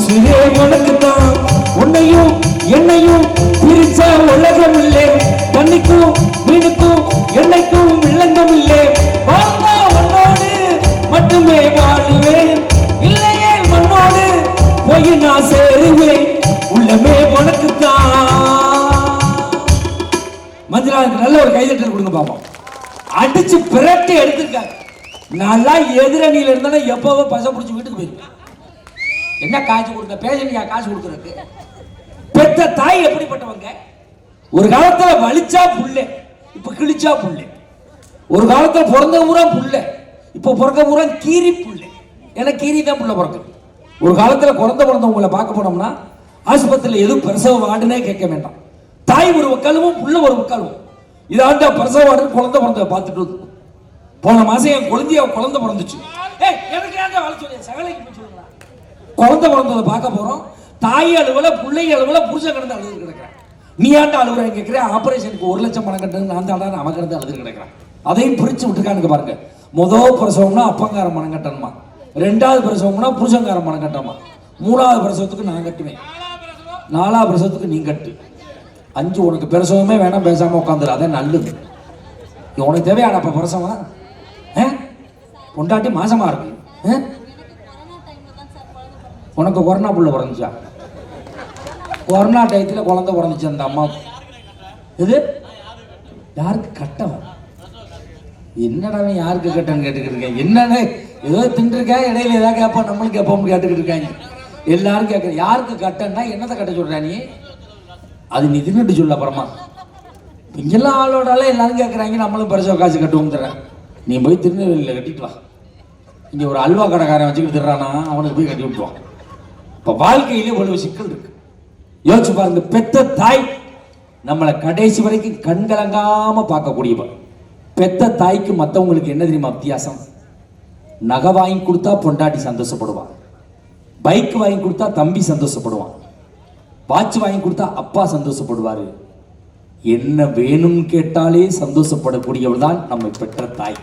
உசுரே உனக்கு தான் உன்னையும் என்னையும் பிரிச்ச உலகம் இல்லை தண்ணிக்கும் மீனுக்கும் என்னைக்கும் விளங்கம் இல்லை வாழ்ந்தா உன்னோடு மட்டுமே வாழ்வேன். இல்லையே மண்ணோடு போய் நான் சேருவேன். உள்ளமே உனக்கு தான் நல்ல ஒரு கைதட்டல் கொடுங்க பாப்போம். அடிச்சு பிரட்டி எடுத்திருக்காங்க நல்லா எதிரணியில இருந்தேன்னா எப்பவோ பச பிடிச்சி வீட்டுக்கு போயிருக்கேன் என்ன காசு கொடுக்க பேசணியா காசு கொடுக்கறதுக்கு? பெத்த தாய் எப்படிப்பட்டவங்க? ஒரு காலத்துல வலிச்சா புல்லு இப்ப கிழிச்சா புல்லு ஒரு காலத்துல பிறந்த பூரா புள்ளை இப்ப பிறந்த பூரா கீரி புல்லு ஏன்னா கீரி தான் புள்ள பிறகு ஒரு காலத்துல குழந்தை பிறந்தவங்களை பார்க்க போனோம்னா ஆஸ்பத்திரியில் எதுவும் பிரசவ வார்டுனே கேட்க வேண்டாம். தாய் ஒரு வக்காலமும் புள்ள ஒரு வக்காலமும். இதாண்ட பிரசவ வார்டு குழந்தை பிறந்த பார்த்துட்டு வந்து. போன மாசம் என் குழந்தைய குழந்தை பிறந்துச்சு. எனக்கு ஏன்டா வள சகலைக்கு குழந்தை பிறந்ததை பார்க்க போறோம். தாய் அலுவல பிள்ளை அலுவல புருஷன் கிடந்து அழுது கிடக்கிறேன். நீ ஆண்டா அழுகுற கேட்கிற ஆப்ரேஷனுக்கு ஒரு லட்சம் பணம் கட்டுன்னு நான் தாண்டா அவன் கிடந்து அழுது கிடக்கிறேன். அதையும் பிரித்து விட்டுருக்கானுங்க பாருங்க. முதல் பிரசவம்னா அப்பங்கார பணம் கட்டணுமா? ரெண்டாவது பிரசவம்னா புருஷங்காரம் பணம் கட்டணுமா? மூணாவது பிரசவத்துக்கு நான் கட்டுவேன். நாலாவது பிரசவத்துக்கு நீ கட்டு. அஞ்சு உனக்கு பிரசவமே வேணாம் பேசாமல் உட்காந்துரு. அதான் நல்லது. உனக்கு தேவையான அப்போ பிரசவம் ஆ? பொண்டாட்டி மாசமாக இருக்கு. ஆ? உனக்கு கொரோனா புள்ள பிறந்துச்சா? கொரோனா டயத்தில் குழந்தை பிறந்துச்சு அந்த அம்மா. இது யாருக்கு கட்டவன் என்னடா யாருக்கு கட்டன்னு கேட்டுக்கிட்டு இருக்கேன் என்னன்னு? ஏதோ தின்றுருக்கேன் இடையில ஏதாவது கேட்போம் நம்மளும் கேட்போம்னு கேட்டுக்கிட்டு இருக்காங்க. எல்லாரும் கேட்குற யாருக்கு கட்டன்னா என்னத்தை கட்ட சொல்கிறா நீ? அது நீ தின்னுட்டு சொல்ல அப்புறமா. இங்கெல்லாம் ஆளோட ஆளே எல்லாரும் கேட்குறாங்க நம்மளும் பெருசாக காசு கட்டுவோம் தரேன் நீ போய் திருநெல்வேலியில் கட்டிட்டு வா. இங்கே ஒரு அல்வா கடைக்காரன் வச்சுக்கிட்டு திடுறானா அவனுக்கு போய் கட்டி விட்டுருவான். இப்போ வாழ்க்கையிலே இவ்வளவு சிக்கல் இருக்கு. யோசிச்சு பாருங்க பெத்த தாய் நம்மளை கடைசி வரைக்கும் கண்கலங்காம பார்க்கக்கூடியவன் பெத்த தாய்க்கு மற்றவங்களுக்கு என்ன தெரியுமா வித்தியாசம்? நகை வாங்கி கொடுத்தா பொண்டாட்டி சந்தோஷப்படுவான் பைக் வாங்கி கொடுத்தா தம்பி சந்தோஷப்படுவான் வாட்ச் வாங்கி கொடுத்தா அப்பா சந்தோஷப்படுவார். என்ன வேணும்னு கேட்டாலே சந்தோஷப்படக்கூடியவள் தான் நம்ம பெற்ற தாய்.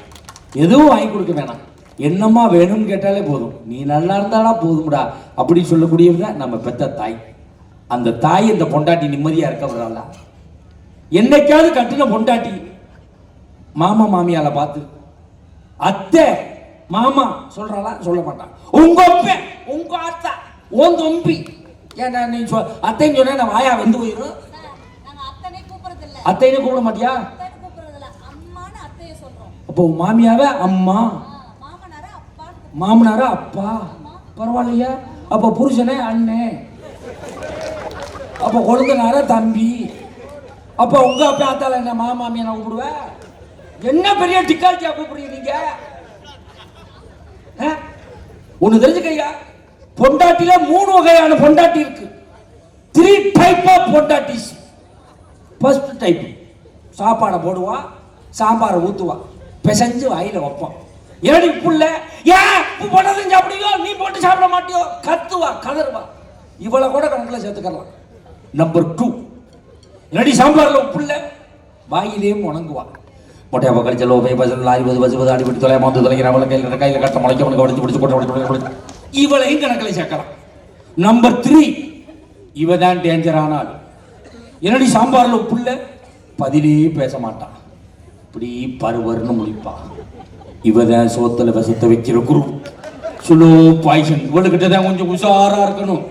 எதுவும் வாங்கி கொடுக்க வேணாம். என்னம்மா வேணும்னு கேட்டாலே போதும். நீ நல்லா இருந்தாடா போதும்டா. அப்படி சொல்லக்கூடியவங்க தான் நம்ம பெற்ற தாய். அந்த தாய் இந்த பொண்டாட்டி நிம்மதியா இருக்க விடல என்னைக்காவது கட்டின பொண்டாட்டி மாமா மாமியால பார்த்து அத்தை மாமா சொல்றாளா? சொல்ல மாட்டான். உங்க அப்பன் உங்க அத்தா உன் தம்பி. ஏன்டா நீ சொல் அத்தைன்னு சொன்னா நான் வாயா வெந்து போயிடும். அத்தைன்னு கூப்பிட மாட்டியா அப்போ மாமியாவே? அம்மா. மாமனாரா? அப்பா பரவாயில்லையா. அப்போ புருஷனே அண்ணே. அப்போ கொழுந்தனாரா தம்பி? அப்போ உங்க அப்பா அத்தால என்ன மாமாமியை நான் கூப்பிடுவேன் என்ன பெரிய டிக்கால்ட்டியா கூப்பிடுறீங்க நீங்க? ஆ? ஒண்ணு தெரிஞ்சுக்கையா பொண்டாட்டில மூணு வகையான பொண்டாட்டி இருக்கு. த்ரீ டைப் ஆஃப் பொண்டாட்டிஸ். ஃபர்ஸ்ட் டைப் சாப்பாடை போடுவான் சாம்பாரை ஊற்றுவான் பிசைஞ்சு வாயில வைப்பான் ஏடி புள்ள? ஏன் போட்டதும் சாப்பிடுவியோ நீ போட்டு சாப்பிட மாட்டியோ? கத்துவா கதறுவா. இவளை கூட கணக்கில் சேர்த்துக்கலாம். நம்பர் டூ என்னடி சாம்பார்ல உப்பு இல்ல வாயிலே முணங்குவா. மொட்டையா கழிச்சலோ பை பசல் அறுபது பது பது அடிபட்டு தொலை மாந்து தொலைக்கிற அவளை கையில் கையில் கட்ட முளைக்க உனக்கு உடச்சு பிடிச்சி போட்டு உடச்சு இவளையும் கணக்கில் சேர்க்கலாம். நம்பர் த்ரீ இவ தான் டேஞ்சர் ஆனால் என்னடி சாம்பார்ல உப்பு பதிலே பேச மாட்டான். இப்படி பருவர்னு முடிப்பா இவ தான் சோத்துல வசத்த வைக்கிற குரு. சுலோ பாய்சன் இவளுக்கிட்ட தான் கொஞ்சம் உஷாரா இருக்கணும்.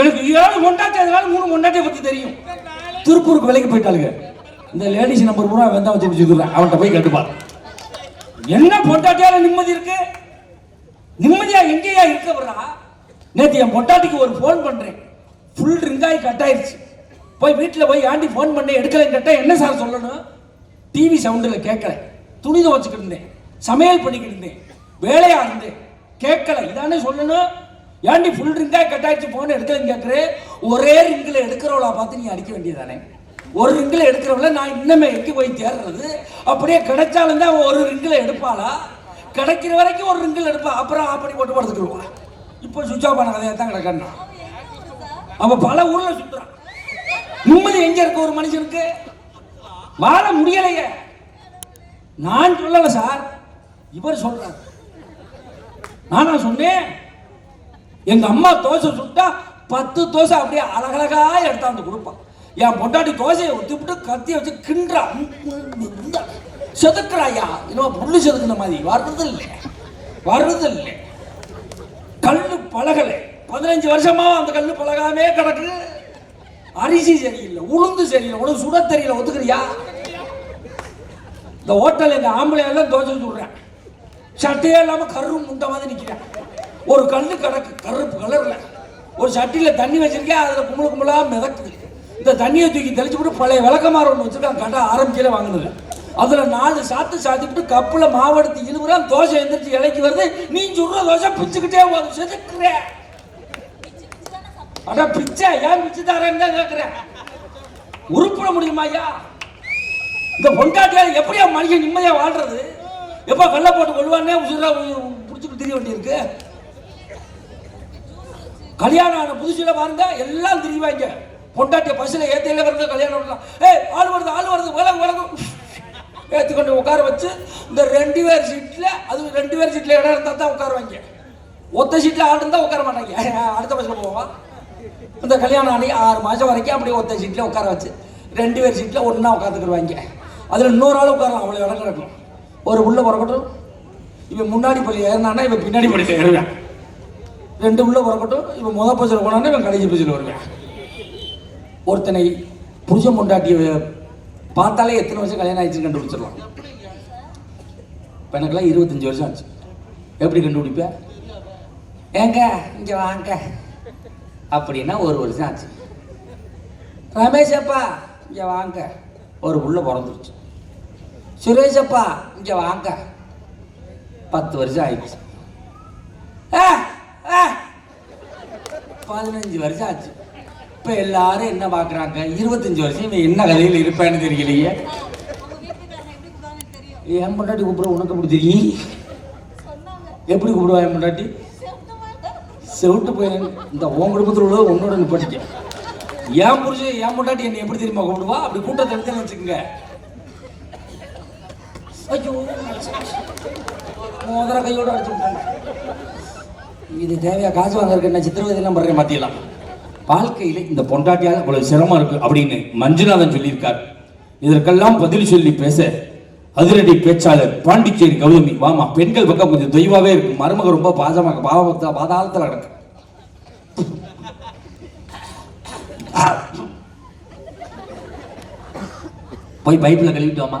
எனக்கு ஏழு கொண்டாட்டி அதனால மூணு கொண்டாட்டியை பத்தி தெரியும். திருப்பூருக்கு விலைக்கு போயிட்டாளுங்க. இந்த லேடிஸ் நம்பர் பூரா வெந்தா வச்சு வச்சுக்கிறேன் அவன்கிட்ட போய் கட்டுப்பார் என்ன பொண்டாட்டியால நிம்மதி இருக்கு? நிம்மதியா எங்கேயா இருக்க நேற்று என் பொண்டாட்டிக்கு ஒரு ஃபோன் பண்றேன். ஃபுல் ரிங்காய் கட் ஆயிடுச்சு போய் வீட்டில் போய் ஆண்டி ஃபோன் பண்ணி எடுக்கலைன்னு கேட்டால் என்ன சார் சொல்லணும்? டிவி சவுண்டில் கேட்கல. துணி துவச்சிக்கிட்டு இருந்தேன். சமையல் பண்ணிக்கிட்டு இருந்தேன். வேலையாக இருந்தேன். கேட்கல. இதானே சொல்லணும்? ஏண்டி ஃபுல் ரிங்காக கட்டாயிடுச்சு ஃபோன் எடுக்கலன்னு கேட்குறேன். ஒரே ரிங்கில் எடுக்கிறவளா பார்த்து நீ அடிக்க வேண்டியதானே? ஒரு ரிங்கில் எடுக்கிறவள நான் இன்னமே எட்டி போய் தேடுறது? அப்படியே கிடைச்சாலும் தான் ஒரு ரிங்கில் எடுப்பாளா? கிடைக்கிற வரைக்கும் ஒரு ரிங்கில் எடுப்பா. அப்புறம் ஆப்படி போட்டு படுத்துக்கிடுவா. இப்போ சுவிட்ச் ஆஃப் பண்ண கதையாக தான் கிடக்கணும் அவன் பல ஊரில் சுற்றுறான் நிம்மதி எங்க இருக்கு ஒரு மனுஷனுக்கு? வாழ முடியலையே. நான் சொல்லல சார். இவர் சொல்றார். நானா சொன்னேன் எங்க அம்மா தோசை சுட்டா பத்து தோசை அப்படியே அழகழகா எடுத்தாந்து கொடுப்பான் என் பொண்டாட்டி தோசையை ஊற்றிவிட்டு கத்தியை வச்சு கிண்டுறா. செதுக்குறாயா இன்னும் புல்லு செதுக்குன மாதிரி. வர்றது இல்லை வர்றது இல்லை கல்லு பழகலை. பதினஞ்சு வருஷமா அந்த கல்லு பழகாமே கிடக்கு. அரிசி சரியில்லை உளுந்து சரியில்லை உனக்கு சுட தெரியல ஒத்துக்கிறியா? இந்த ஹோட்டல் இந்த ஆம்பளை எல்லாம் தோசை சுடுறேன். சட்டையே இல்லாமல் கரு முண்டை மாதிரி நிற்கிறேன் ஒரு கல்லு கிடக்கு கருப்பு கலரில் ஒரு சட்டியில் தண்ணி வச்சிருக்கேன் அதில் கும்பல கும்பலாக மிதக்குது. இந்த தண்ணியை தூக்கி தெளிச்சு விட்டு பழைய விளக்கமாறு ஒன்று வச்சிருக்கான் கடை ஆரம்பிக்கல வாங்கினது. அதில் நாலு சாத்து சாத்திட்டு கப்பில் மாவெடுத்து இழுவுறான் தோசை எழுந்திரிச்சு இலைக்கு வருது. நீ சுடுற தோசை பிச்சுக்கிட்டே செதுக்குறேன் அட பிச்சை ஏன் பிச்சை தரேன்னு தான் கேட்கிறேன் உருப்பிட முடியுமா ஐயா? இந்த பொண்டாட்டியால் எப்படியா மனுஷன் நிம்மதியா வாழ்றது? எப்போ வெள்ளை போட்டு கொள்வானே உசுரா பிடிச்சிட்டு தெரிய வேண்டியிருக்கு. கல்யாணம் ஆன புதுசுல பாருங்க எல்லாம் திரிவாங்க பொண்டாட்டிய பஸ்ல ஏத்தையில வருது கல்யாணம் பண்ணலாம் ஏய் ஆள் வருது ஆள் வருது உலகம் உலகம் ஏற்றுக்கொண்டு கொண்டு உட்கார வச்சு இந்த ரெண்டு பேர் சீட்டில் அது ரெண்டு பேர் சீட்டில் இடம் இருந்தால் தான் உட்காருவாங்க ஒத்த சீட்டில் ஆள் இருந்தால் உட்கார மாட்டாங்க அடுத்த பஸ்ல போவான் இந்த கல்யாணம் ஆனி ஆறு மாதம் வரைக்கும் அப்படியே ஒத்த சீட்டில் உட்கார வச்சு ரெண்டு பேர் சீட்டில் ஒன்றா உட்காந்துக்கிடுவாங்க அதில் இன்னொரு ஆள் உட்காரலாம் அவ்வளோ இடம் கிடக்கும். ஒரு உள்ள பிறக்கட்டும் இவன் முன்னாடி பள்ளி ஏறினானா இவன் பின்னாடி பள்ளி ஏறுவேன். ரெண்டு உள்ள பிறக்கட்டும் இவன் முத பஸ்ஸில் போனான்னா இவன் கடைசி பஸ்ஸில் வருவேன். ஒருத்தனை புருஷன் முண்டாட்டிய பார்த்தாலே எத்தனை வருஷம் கல்யாணம் ஆயிடுச்சுன்னு கண்டுபிடிச்சிடலாம். இப்போ எனக்கெல்லாம் இருபத்தஞ்சி வருஷம் ஆச்சு. எப்படி கண்டுபிடிப்பேன் ஏங்க இங்கே வாங்க. அப்படின்னா ஒரு வருஷம் ஆச்சு. ரமேஷ் அப்பா இங்கே வாங்க. ஒரு புள்ள பிறந்துருச்சு. சுரேஷ் அப்பா இங்கே வாங்க. பத்து வருஷம் ஆயிடுச்சு. ஆ, ஆ. பதினஞ்சு வருஷம் ஆச்சு. இப்போ எல்லாரும் என்ன பார்க்குறாங்க இருபத்தஞ்சி வருஷம் இவன் என்ன கதையில் இருப்பான்னு தெரியலையே. என் பொண்டாட்டி கூப்பிட உனக்கு எப்படி தெரியும்? எப்படி கூப்பிடுவா என் பொண்டாட்டி? செவிட்டு போய். இந்த உன் குடும்பத்தில் உள்ள உன்னோட நிப்பாட்டிக்க. ஏன் புரிஞ்சு? ஏன் முட்டாட்டி என்னை எப்படி தெரியுமா கூப்பிடுவா அப்படி கூட்டத்தை எடுத்து வச்சுக்கோங்க. ஐயோ மோதிர கையோட அடிச்சு இது தேவையா? காசு வாங்கறதுக்கு என்ன சித்திரவதையெல்லாம் பண்றேன் மாத்தியலாம் வாழ்க்கையில இந்த பொண்டாட்டியால் இவ்வளவு சிரமம் இருக்கு அப்படின்னு மஞ்சுநாதன் சொல்லியிருக்கார். இதற்கெல்லாம் பதில் சொல்லி பேச அதிரடி பேச்சாளர் பாண்டிச்சேரி கௌதமி. வாமா பெண்கள் பக்கம் கொஞ்சம் தெய்வாவே இருக்கும் மருமக ரொம்ப பாசமாக பாவத்தை பாதாளத்தில் நடக்கும் போய் பைப்பில் கழுவிட்டு வாமா.